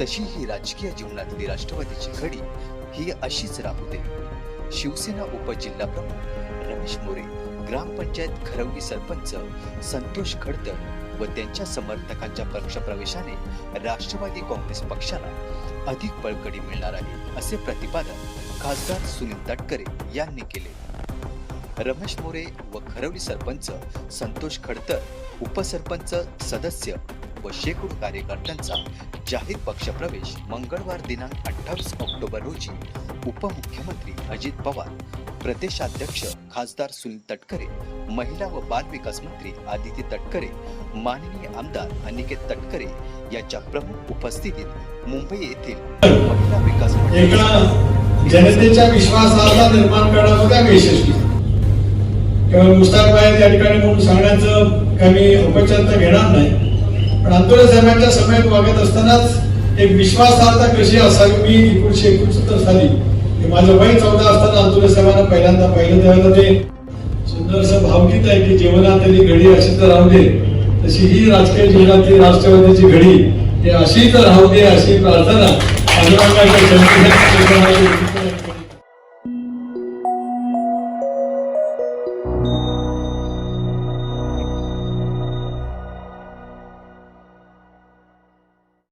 तशी ही राजकीय जीवनातली राष्ट्रवादीची घडी ही अशीच राहू दे. शिवसेना उपजिल्हा प्रमुख रमेश मोरे ग्रामपंचायत खरवली सरपंच संतोष खडतर व त्यांच्या समर्थकांच्या पक्षप्रवेशाने राष्ट्रवादी काँग्रेस पक्षाला अधिक बळकडी मिळणार आहे असे प्रतिपादन खासदार सुनील तटकरे यांनी केले. रमेश मोरे व खरवली सरपंच संतोष खडतर उपसरपंच सदस्य व शेकडो कार्यकर्त्यांचा जाहीर पक्षप्रवेश मंगळवार दिनांक अठ्ठावीस ऑक्टोबर रोजी उपमुख्यमंत्री अजित पवार प्रदेशाध्यक्ष खासदार सुनील तटकरे महिला व बाल विकास मंत्री आदिती तटकरे माननीय आमदार अनिकेत तटकरे यांच्या प्रमुख उपस्थितीत मुंबई येथील महिला विकास जनतेच्या विश्वासाला निर्माण करण्यामध्ये आम्ही यशस्वी केवळ मुस्ताकबाई त्या ठिकाणी म्हणून सांगण्याचं काही औपचारिकता घेणार नाही. पण आंदोलन साहेबांच्या समयात वागत असतानाच एक विश्वासार्हता कशी असावी? मी एकोणीशे एकोणसत्तर साली माझं वय चौदा असताना आंदोलन साहेबांना पहिल्यांदा पाहिलं त्यावेळेला ते सुंदरसं भावगीत आहे की जीवनातली घडी अशी तर राहू दे. तशी ही राजकीय जीवनातली राष्ट्रवादीची घडी हे अशी तर राहू दे अशी प्रार्थना.